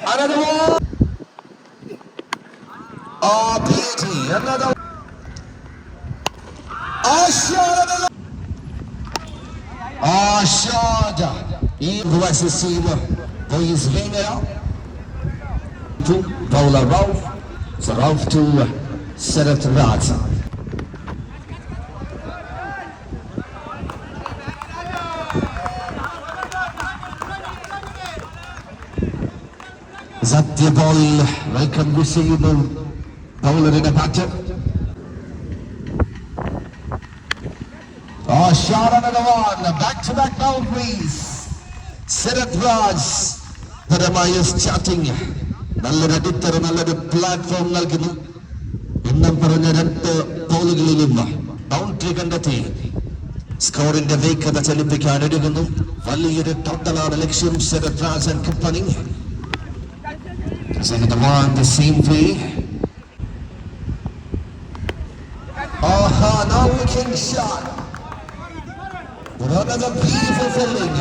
Another one. Oh, beauty. Another one. Ashada. Ashada. He was the receiver for his winger. To Paula Ralph. So Ralph to Seraph Raza. Sathya ball welcome ചെയ്യുന്നു ബൗളറിന്റെ bat Oh, shot another one. Back to back boundaries. Sarath Raj. പരമായ starting നല്ലൊരു അടിത്തറ നല്ലൊരു platform നൽകുന്നു എണ്ണം പറഞ്ഞ രണ്ട് ബോളുകളിലും boundary കണ്ടെത്തി. സ്കോറിന്റെ വേഗത ചലിപ്പിക്കാൻ ഒരുങ്ങുന്നു. വലിയൊരു ടോട്ടലാണ് ലക്ഷ്യം. Sarath Rajan company Send the one the same way. Aha, now looking shot. But another beautiful filling.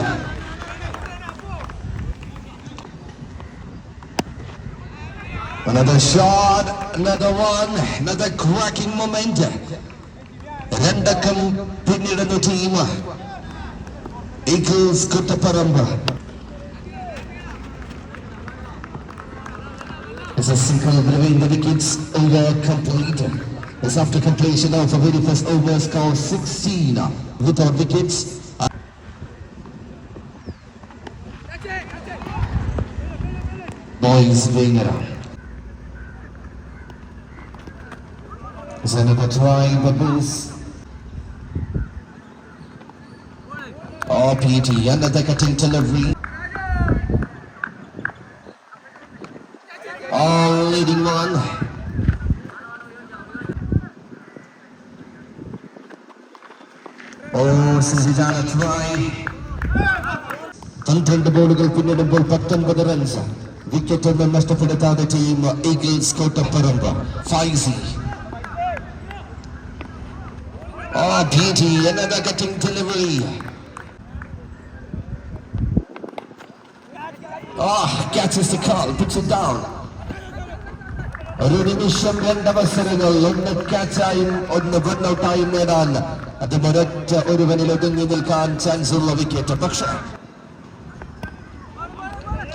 Another shot, another one, another cracking moment. രണ്ടക്കം പിന്നിടുന്ന team Eagles കുട്ടപ്പറമ്പ് It's a single between the wickets over complete. It's after completion of the very first over score 16 without wickets. Boys Winger. It's another try, Baboos. Oh, PT, another cutting delivery. പന്ത്രണ്ട് ബോളുകൾ പിന്നിടുമ്പോൾ പത്തൊൻപത് runs wicket ഒന്നും നഷ്ടപ്പെടുത്താതെ team Eagles Kottapparamba Faizi Oh, beauty, another getting delivery. Oh, catches the call, puts it down. ഒരു നിമിഷം രണ്ടവസരങ്ങൾ ഒന്ന് ക്യാച്ചായും ഒന്ന് റൺഔട്ടായും നേടാൻ അത് ഒരൊറ്റ ഒരുവനിൽ ഒതുങ്ങി നിൽക്കാൻ ചാൻസ് ഉള്ള വിക്കറ്റ് പക്ഷേ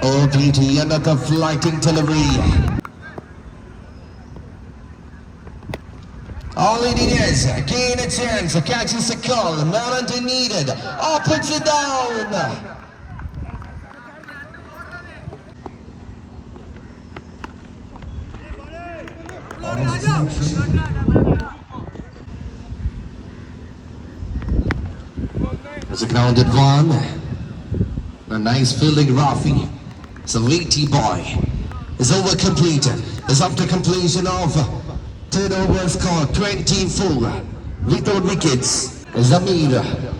oh beauty another flighting delivery All he did is gain a chance, catches the call, Melody needed, oh puts it down. It's a grounded one. A nice fielding, Rafi. It's a weighty boy. It's over completed. It's after completion of 10 overs score 24 without wickets. Zamir.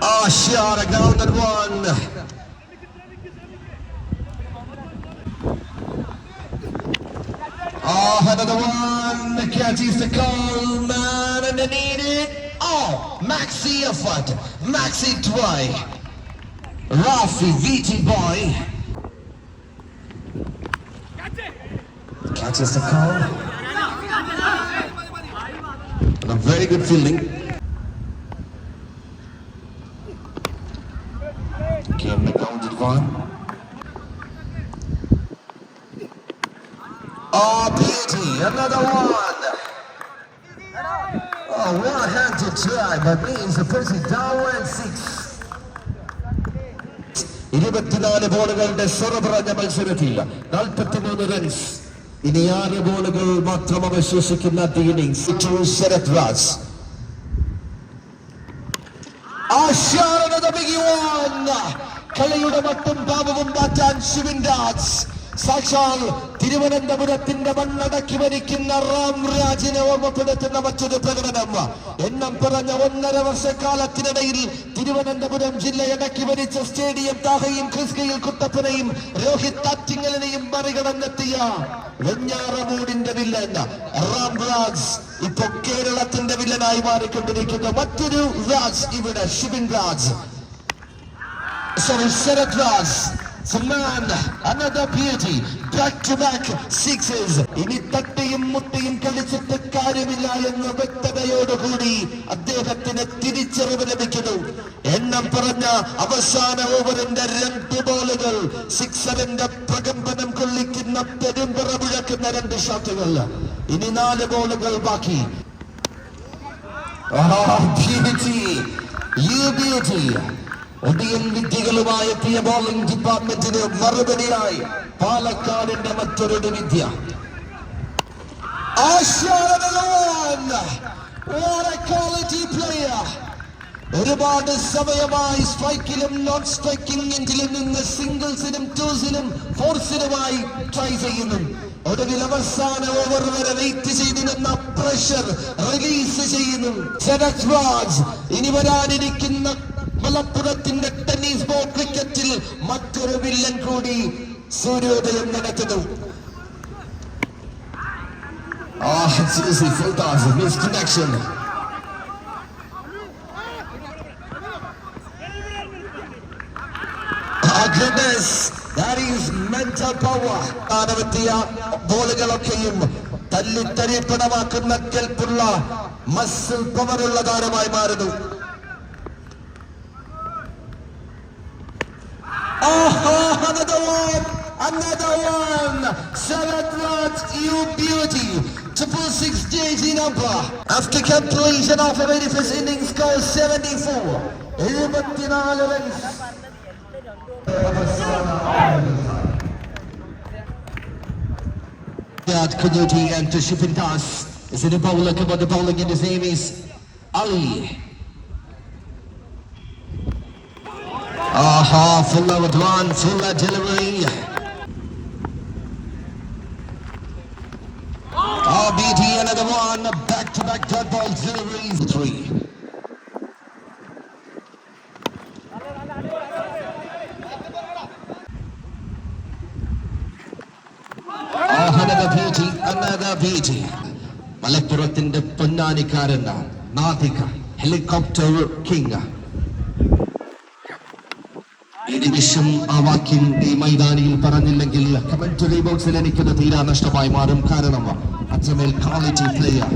Oh, shot, a grounded one. Father, the one that catches the cold man underneath it. Oh, Maxi Afat, Maxi Twy, Rafi VT Boy. Catches the cold. And a very good feeling. Oh, one hand to try, but means the person down and six. ഇരുപത്തിനാല് ബോളുകളുടെ സ്വറപറഞ്ഞ മത്സരത്തിൽ നാൽപ്പത്തിമൂന്ന് runs ഇനി ആറ് ബോളുകൾ മാത്രം അവശേഷിക്കുന്ന the innings to Sarath Raj. ആശാനത big one കളിയുടെ മട്ടും ഭാവവും മാറ്റാൻ ശിവിൻ രാജ്. സാക്ഷാൽ തിരുവനന്തപുരത്തിന്റെ മണ്ണടക്കി ഭരിക്കുന്ന റാം രാജിനെ ഓർമ്മപ്പെടുത്തുന്ന മറ്റൊരു പ്രകടനം. എണ്ണം പറഞ്ഞ ഒന്നര വർഷക്കാലത്തിനിടയിൽ തിരുവനന്തപുരം ജില്ല ഇടക്കി ഭരിച്ച സ്റ്റേഡിയം താഹയും ക്രിസ്കയിൽ കുത്തപ്പനെയും രോഹിത് താറ്റിങ്ങലിനെയും മറികടന്നെത്തിയ വെഞ്ഞാറമൂടിന്റെ വില്ലൻ. റാം രാജ് ഇപ്പൊ കേരളത്തിന്റെ വില്ലനായി മാറിക്കൊണ്ടിരിക്കുന്ന. മറ്റൊരു രാജ് ഇവിടെ Shibin Raj. Sorry Sarath Raj. Man, another beauty. Back to back sixes ഇനി തട്ടിയും മുട്ടിയും കളിച്ചിട്ട് കാര്യമില്ല എന്ന വ്യക്തതയോടുകൂടി അദ്ദേഹത്തിന് തിരിച്ചറിവ് ലഭിക്കുന്നു എണ്ണം പറഞ്ഞ അവസാന ഓവറിന്റെ രണ്ട് ബോളുകൾ സിക്സറിന്റെ പ്രകമ്പനം കൊള്ളിക്കുന്ന പെരുമ്പറ മുഴക്കുന്ന രണ്ട് ഷോട്ടുകൾ ഇനി നാല് ബോളുകൾ ബാക്കി beauty. You beauty. ഒടിയൻ വിദ്യകളുമായി എത്തിയ ബോളിംഗ് ഡിപ്പാർട്ട്മെന്റിന് മറുപടിയായി പാലക്കാടിന്റെ മറ്റൊരു വിദ്യ. ഒരുപാട് സമയമായി സ്ട്രൈക്കിലും നോൺ സ്ട്രൈക്കിംഗ് എഞ്ചിലും നിന്ന് സിംഗിൾസിനും ടൂസിനും ഫോർസിനുമായി ട്രൈ ചെയ്യുന്നു. ഒടുവിൽ അവസാന ഓവർ വരെ വെയിറ്റ് ചെയ്തിരുന്ന പ്രഷർ റിലീസ് ചെയ്യുന്നു. ഇനി വരാനിരിക്കുന്ന മലപ്പുറത്തിന്റെ ടെന്നീസ് ബോൾ ക്രിക്കറ്റിൽ മറ്റൊരു വില്ലൻ കൂടി സൂര്യോദയം നടത്തുന്നു Ah, it's easy, full toss, misconnection. Goodness, that is mental power. ആനവെത്തിയ ബോളുകളൊക്കെയും തല്ലിത്തരിപ്പണമാക്കുന്ന കെൽപ്പുള്ള മസിൽ പവറുള്ള താരമായി മാറുന്നു Oh, another one! Another one! Sharad Raj, you beauty! Triple six JG number. After completion of a very first inning score 74. എഴുപത്തിനാല് runs. Riyad Kunuti and to Shipin Das is in the bowler, come on the bowling and his name is Ali. Aha, ഫുള്ള വിദ്വാൻ ഫുള്ള ജലവൈ. Oh, another one, back-to-back dot ball deliveries. Three. Oh. മലപ്പുറത്തിന്റെ പൊന്നാനിക്കാരൻ Nadika helicopter king നിമിഷം ആ വാക്യം ഈ മൈതാനിയിൽ പറഞ്ഞില്ലെങ്കിൽ കമന്ററി ബോക്സിൽ എനിക്കത് തീരാ നഷ്ടമായി മാറും കാരണം അത്രമേൽ ക്വാളിറ്റി പ്ലെയർ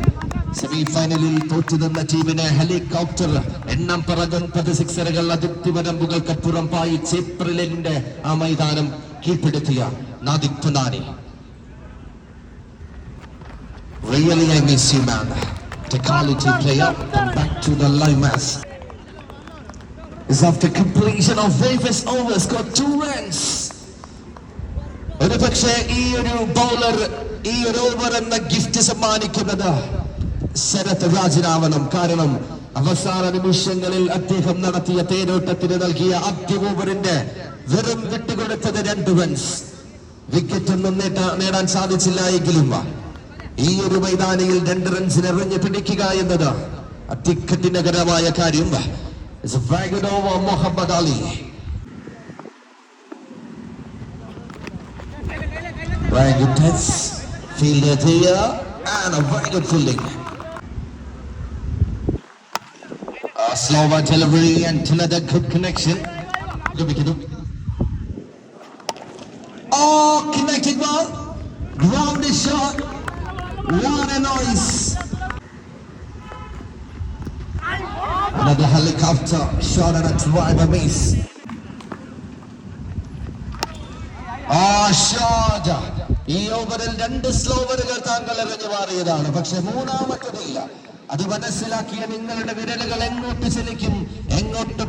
സെമി ഫൈനലിൽ തോറ്റു നിന്ന ടീമിനെ ഹെലികോപ്റ്റർ എണ്ണം പറഞ്ഞത് സിക്സറുകൾ അതിർത്തി വരമ്പുകൾക്ക് പുറമ്പായി ചേപ്രിലിന്റെ ആ മൈതാനം കീഴ്പ്പെടുത്തിയ നാദിക് പുനാനി Really, I miss you, man. The quality player. Back to the live. Is after completion of Davis overs got two runs. ഒരു പക്ഷേ ഈ ഒരു ബൗളർ ഈ ഒരു ഓവർ എന്ന ഗിഫ്റ്റ് സമ്മാനിക്കുന്നത് ശരത് രാജനാവണം. കാരണം അവസാന നിമിഷങ്ങളിൽ അദ്ദേഹം നടത്തിയ തേരോട്ടത്തിന് നൽകിയ ആദ്യ ഓവറിന്റെ വെറും വിട്ടുകൊടുത്തത് രണ്ട് റൺസ് വിക്കറ്റ് ഒന്നും നേടാൻ സാധിച്ചില്ല എങ്കിലും ഈ ഒരു മൈതാനിയിൽ രണ്ട് റൺസിന് എറിഞ്ഞു പിടിക്കുക എന്നത് അതികഠിനകരമായ കാര്യം. It's a very good over Muhammad Ali. Very good test, fielder here, and a very good fielding. A slower delivery and another good connection. Oh, connected ball. Ground is shot. What a noise. Another helicopter shot at a driver miss. ഈ ഓവറിൽ രണ്ട് സ്ലോവറുകൾ താങ്കൾ എറിഞ്ഞു മാറിയതാണ് പക്ഷെ മൂന്നാമത്തതില്ല അത് മനസ്സിലാക്കിയ നിങ്ങളുടെ വിരലുകൾ എങ്ങോട്ട് ചലിക്കും എങ്ങോട്ട്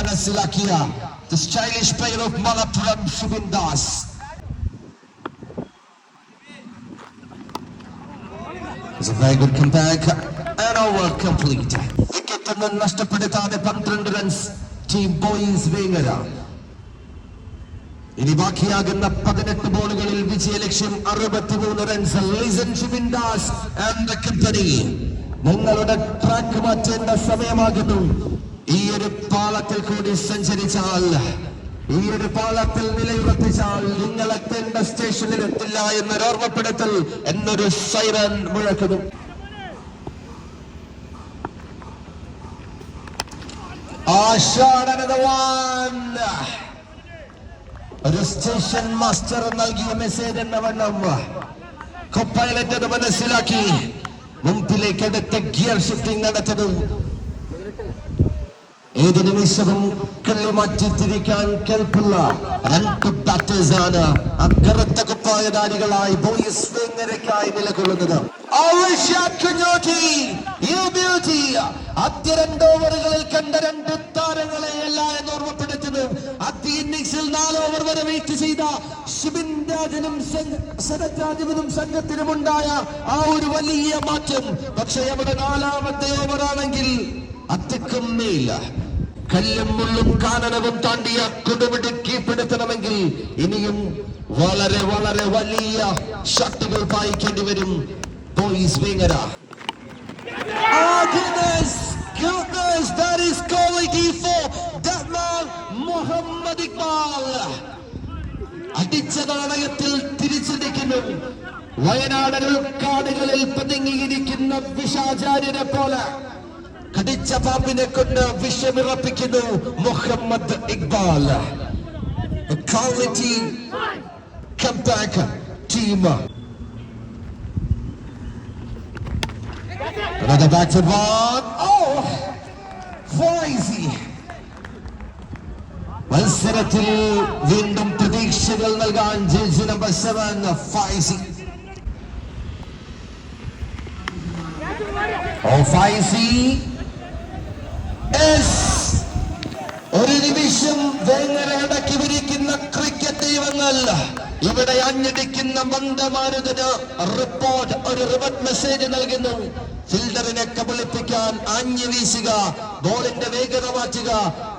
മനസ്സിലാക്കിയ It's a very good comeback and over complete. Wicket ഒന്നും നഷ്ടപ്പെടുത്താതെ പന്ത്രണ്ട് റൺസ് ടീം ബോയിസ് വേങ്ങര. ഇനി ബാക്കിയാകുന്ന പതിനെട്ട് ബോളുകളിൽ വിജയലക്ഷ്യം അറുപത്തിമൂന്ന് റൺസ് ലൈസൻ ഷിബിൻ ദാസ് ആൻഡ് നിങ്ങളുടെ ട്രാക്ക് മാറ്റേണ്ട സമയമാകുന്നു. ഈ ഒരു പാളത്തിൽ കൂടി സഞ്ചരിച്ചാൽ ഈ ഒരു പാളത്തിൽ നിലയുറപ്പിച്ചാൽ നിങ്ങൾ എത്തേണ്ട സ്റ്റേഷനിൽ എത്തില്ല എന്നൊരു ഓർമ്മപ്പെടുത്തൽ എന്നൊരു സൈറൻ മുഴക്കുന്നു. ആ ഷോട്ട് another one ഒരു സ്റ്റേഷൻ മാസ്റ്റർ നൽകിയ മെസ്സേജ് എന്ന വണ്ണം. കൊപ്പൈലറ്റ് മനസ്സിലാക്കി. മുമ്പിലേക്ക് അടുത്ത ഗിയർ ഷിഫ്റ്റിംഗ് നടത്തുന്നു ഏത് നിമിഷവും കളി മാറ്റി തിരിക്കാൻ കേൾപ്പുള്ള രണ്ട് ബാറ്റേഴ്സ് ആണ് ആ കറുത്ത കുപ്പായധാരികളായി ബോയ്സ് വേങ്ങരയ്ക്കായി നിലകൊള്ളുന്നത്. ആദ്യ രണ്ട് ഓവറുകളിൽ കണ്ട രണ്ട് താരങ്ങളെ അല്ല എന്ന് ഓർമ്മപ്പെടുത്തുന്നു. ആദ്യ ഇന്നിംഗ്സിൽ നാല് ഓവർ വരെ വെയിറ്റ് ചെയ്ത ഷിബിൻ രാജനും ശരത് സംഘത്തിനും ഉണ്ടായ ആ ഒരു വലിയ മാറ്റം. പക്ഷെ അവിടെ നാലാമത്തെ ഓവറാണെങ്കിൽ അത്തിക്കുന്നേയില്ല കല്ലും മുള്ളും കാനനവും താണ്ടിയ കൊടുപിടി കീഴ്പ്പെടുത്തണമെങ്കിൽ ഇനിയും വളരെ വളരെ വലിയ ശക്തികൾ പായിക്കേണ്ടി വരും. Boys Vengara Ah, goodness, goodness, that is quality for that man, Muhammad Iqbal. അടിച്ച നാണയത്തിൽ തിരിച്ചടിക്കുന്നു വയനാടൻ ഉൾക്കാടുകളിൽ പതുങ്ങിയിരിക്കുന്ന വിഷാചാര്യനെ പോലെ. കടിച്ച പാമ്പിനെ കൊണ്ട് വിഷമിറപ്പിക്കുന്നു Muhammad Iqbal. Quality comeback team Another back foot one. Oh, Foisey. മത്സരത്തിൽ വീണ്ടും പ്രതീക്ഷകൾ നൽകാൻ jersey number seven Faizi oh Faizi S ഒരു നിമിഷം വേങ്ങര അടക്കി വിരിക്കുന്ന ക്രിക്കറ്റ് ദൈവങ്ങൾ ഇവിടെ അഞ്ഞടിക്കുന്ന മന്ദമാരുതന് റിപ്പോർട്ട് ഒരു റിവർട്ട് മെസ്സേജ് നൽകുന്നു. ഫിൽഡറിനെ കബളിപ്പിക്കാൻ ആഞ്ഞു വീശുക ബോളിന്റെ വേഗത മാറ്റുക.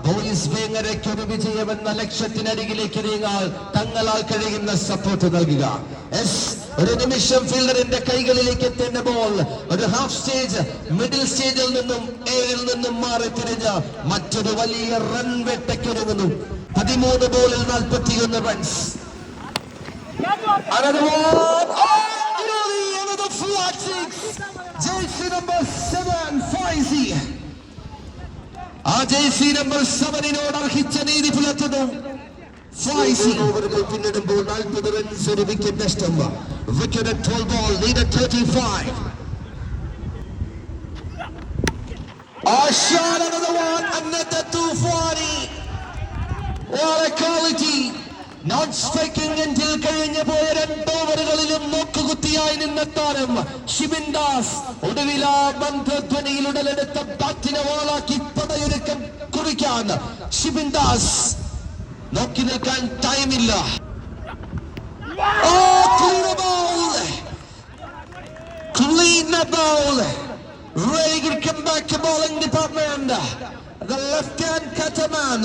ബോയ്സ് വേങ്ങരയ്ക്ക് ഒരു വിജയമെന്ന ലക്ഷ്യത്തിനരികിലേക്ക് നീങ്ങാൻ തങ്ങളാൽ കഴിയുന്ന സപ്പോർട്ട് നൽകുക. എസ് ഒരു നിമിഷം ഫീൽഡറിന്റെ കൈകളിലേക്ക് എത്തേണ്ട ബോൾ ഒരു ഹാഫ് സ്റ്റേജ് മിഡിൽ സ്റ്റേജിൽ നിന്നും ഏഴിൽ നിന്നും മാറി തിരിഞ്ഞ് മറ്റൊരു വലിയ റൺ വേട്ടയ്ക്കൊരുങ്ങുന്നു. പതിമൂന്ന് ബോളിൽ നാൽപ്പത്തിയൊന്ന് റൺസ് ആ ജെ സി Faizi. ആ നമ്പർ സെവനിനോട് അർഹിച്ച നീതി പുലർത്തുന്നു. ഫൈസി ഓവറുകൾ പിന്നിടുമ്പോൾ നാൽപ്പത് റൺസ് ഒരു വിക്കറ്റ് നഷ്ടം wicket at 12 ball lead thirty five shot another one another 240 What a quality. Non striking എൻഡിൽ കഴിഞ്ഞു പോയ രണ്ട് ഓവറുകളിലും നോക്കുകുത്തിയായി നിന്ന താരം ഷിബിൻ ദാസ്. ഒടുവിൽ ആ ബന്ധധ്വനിയിൽ ഉടലെടുത്ത ബാറ്റിനെ വാളാക്കി പടയൊരുക്കം കുറിക്കാൻ ഷിബിൻ ദാസ് നോക്കി നിൽക്കാൻ ടൈമില്ല Oh! Very good comeback to bowling department. The Kataman.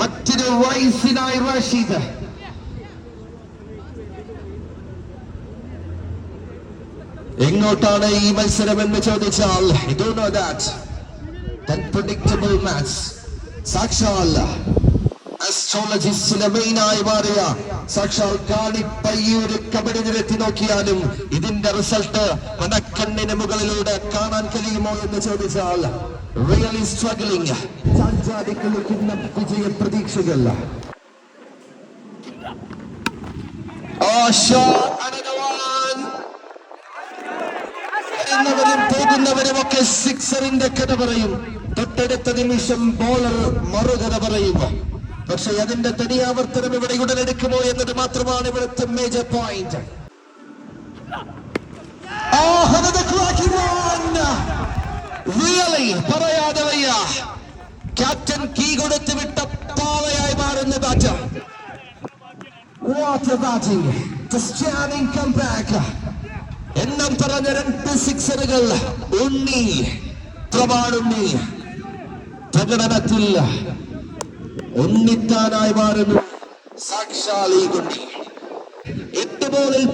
മറ്റൊരു വയസ്സിനായി റാഷിദ് എങ്ങോട്ടാണ് ഈ മത്സരം എന്ന് ചോദിച്ചാൽ I don't know Unpredictable match. സാക്ഷാൽ അസ്ട്രോളജിസ്റ്റിലെ മെയിനായി മാറിയ. സാക്ഷാൽ കാണിപ്പയ്യൂര് കബഡി നിരത്തി നോക്കിയാലും ഇതിന്റെ റിസൾട്ട് മനക്കണ്ണിന് മുകളിലൂടെ കാണാൻ കഴിയുമോ എന്ന് ചോദിച്ചാൽ റിയലി സ്ട്രഗ്ലിംഗ് ചാഞ്ചാടി കളിക്കുന്ന വിജയ പ്രതീക്ഷകൾ. വരുന്നവരും പോകുന്നവരും ഒക്കെ സിക്സറിന്റെ കഥ പറയും. തൊട്ടടുത്ത നിമിഷം ബോളർ മറുകഥ പറയുന്നു. പക്ഷെ അതിന്റെ തനിയാവർത്തനം ഇവിടെ ഉടലെടുക്കുമോ എന്നത് മാത്രമാണ് ഇവിടുത്തെ മേജർ പോയിന്റ് പറയാതെ വയ്യ. ക്യാപ്റ്റൻ കീ കൊടുത്ത് വിട്ട പാവയായി മാറുന്ന ബാറ്റർ batting! The standing എണ്ണം പറഞ്ഞ രണ്ട് സിക്സറുകൾ ഉണ്ണി. പ്രമാണുണ്ണി. പ്രകടനത്തിൽ ഒന്നിത്താനായി മാറുന്നു. സാക്ഷാൽ ഈ എട്ട്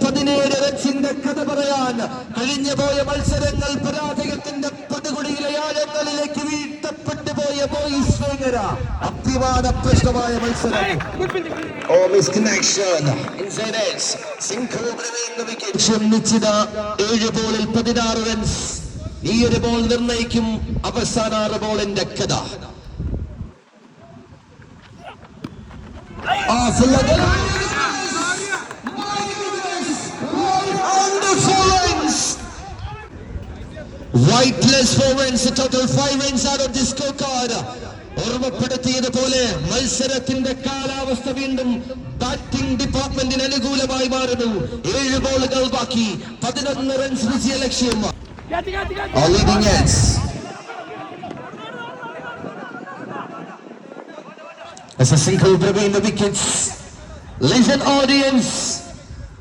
പതിനേഴ് റൺസിന്റെ കഥ പറയാൻ കഴിഞ്ഞു പോയ മത്സരങ്ങൾ പരാജയത്തിന്റെ പടുകുടിയിലെ ആഴങ്ങളിലേക്ക് വീഴ്ത്തപ്പെട്ടു പോയ ബോയ്സ് വേങ്ങര അഭിമാന പ്രശ്നമായ മത്സരം. ഓ മിസ് കണക്ഷൻ ഏഴ് ബോളിൽ പതിനാറ് റൺസ് ഈ ഒരു ബോൾ നിർണയിക്കും അവസാന ആറ് ബോളിന്റെ കഥ. Runs, a total five runs out of ഓർമ്മപ്പെടുത്തിയതുപോലെ മത്സരത്തിന്റെ കാലാവസ്ഥ വീണ്ടും ബാറ്റിംഗ് ഡിപ്പാർട്ട്മെന്റിന് അനുകൂലമായി മാറുന്നു. ഏഴ് ബോളുകൾ ബാക്കി. പതിനൊന്ന് റൺസ് വിജയ ലക്ഷ്യം All leading ends. As a single between the wickets. Listen audience.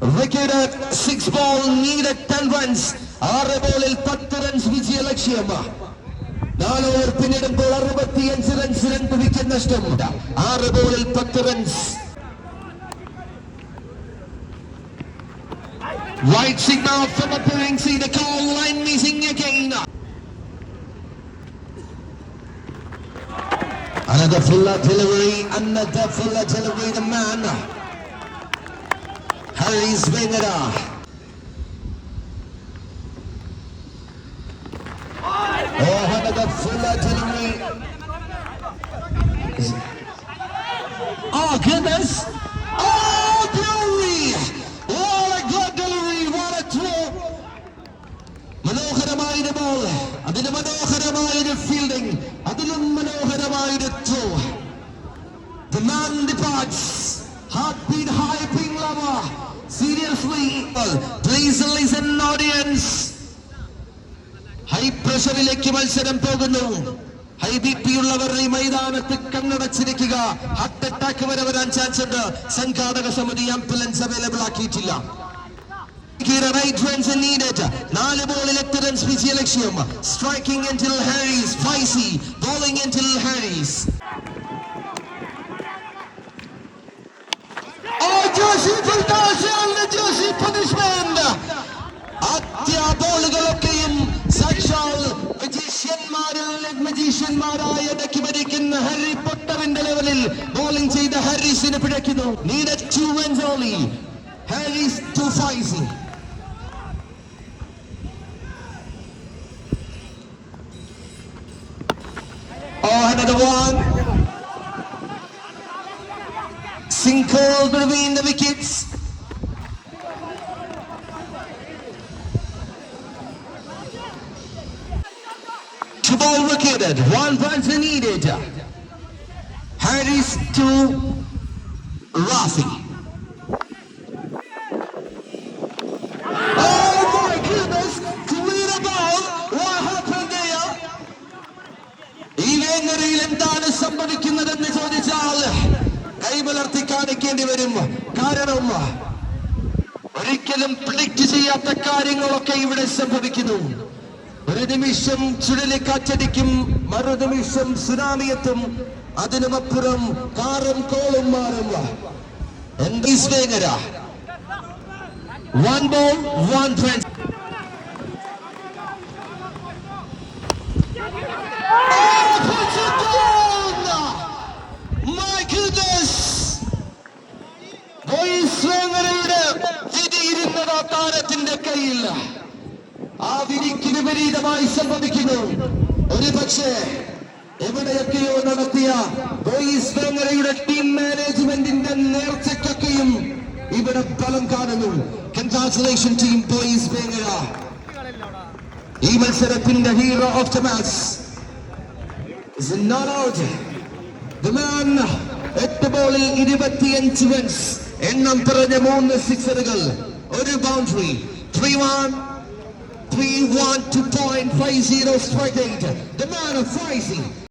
Wicket at six ball needed 10 runs. ആറ് ബോളിൽ പത്ത് റൺസ് വിജയ ലക്ഷ്യം നാല് ഓവർ പിന്നിടുമ്പോൾ അറുപത്തിയഞ്ച് റൺസ് രണ്ട് വിക്കറ്റ് നഷ്ടം ആറ് ബോളിൽ പത്ത് runs Right signal from the Boeing see the goal line missing again. Another full artillery, another full artillery, the man. Harry Svenera. Oh, another full artillery. Oh, goodness. മത്സരം പോകുന്നു. High B P ഉള്ളവർ ഈ മൈതാനത്ത് കണ്ണടച്ചിരിക്കുക. Heart attack വരെ വരാൻ chance ഉണ്ട്. സംഘാടക സമിതി ആംബുലൻസ് അവൈലബിൾ ആക്കിയിട്ടില്ല. നാല് ബോളിൽ എട്ട് റൺസ് വിജയ ലക്ഷ്യം. സ്ട്രൈക്കിംഗ് എന്റിൽ ഹാരീസ് ഫൈസി ബോളിംഗ് എന്റിൽ ഹാരീസ് the Josie ബോളുകളൊക്കെയും സാക്ഷാൽ മജീഷ്യന്മാരിൽ മജീഷ്യന്മാരായ ഡക്കിമരിക്കുന്ന ഹാരി പൊട്ടറിന്റെ ലെവലിൽ ബോളിംഗ് ചെയ്ത ഹാരിസിനെ പിഴയ്ക്കുന്നു. Needed to only Haris. Wicketed. One runs needed. Harris to Rafi. Oh എന്താണ് സംഭവിക്കുന്നതെന്ന് ചോദിച്ചാൽ കൈമലർത്തി കാണിക്കേണ്ടി വരും കാരണം ഒരിക്കലും പ്രിഡിക്റ്റ് ചെയ്യാത്ത കാര്യങ്ങളൊക്കെ ഇവിടെ സംഭവിക്കുന്നു ഒരു നിമിഷം ചുഴലിക്കാറ്റടിക്കും മറു നിമിഷം സുനാമിയെത്തും അതിനുമപ്പുറം കാറും കോളും മാറും. എന്ത് Vengara one ball one friends വിധിയിരുന്നത് താരത്തിന്റെ കയ്യിൽ. ആ വിധിക്ക് വിപരീതമായി സംഭവിക്കുന്നു. ഒരു പക്ഷേ എവിടെയൊക്കെയോ നടത്തിയ ബോയ്സ് വേങ്ങരയുടെ ടീം മാനേജ്മെന്റിന്റെ നേർച്ചയ്ക്കൊക്കെയും ഇവിടെ ഫലം കാണുന്നു. കൺഗ്രാചുലേഷൻ ടീം ബോയ്സ് വേങ്ങര ഈ മത്സരത്തിന്റെ ഹീറോ ഓഫ് ദ മാച്ച് എട്ട് ബോളിൽ ഇരുപത്തിയഞ്ച് റൺസ് എണ്ണം പറഞ്ഞ മൂന്ന് സിക്സറുകൾ ഒരു boundary three one three one two point five zero strike The man of Rising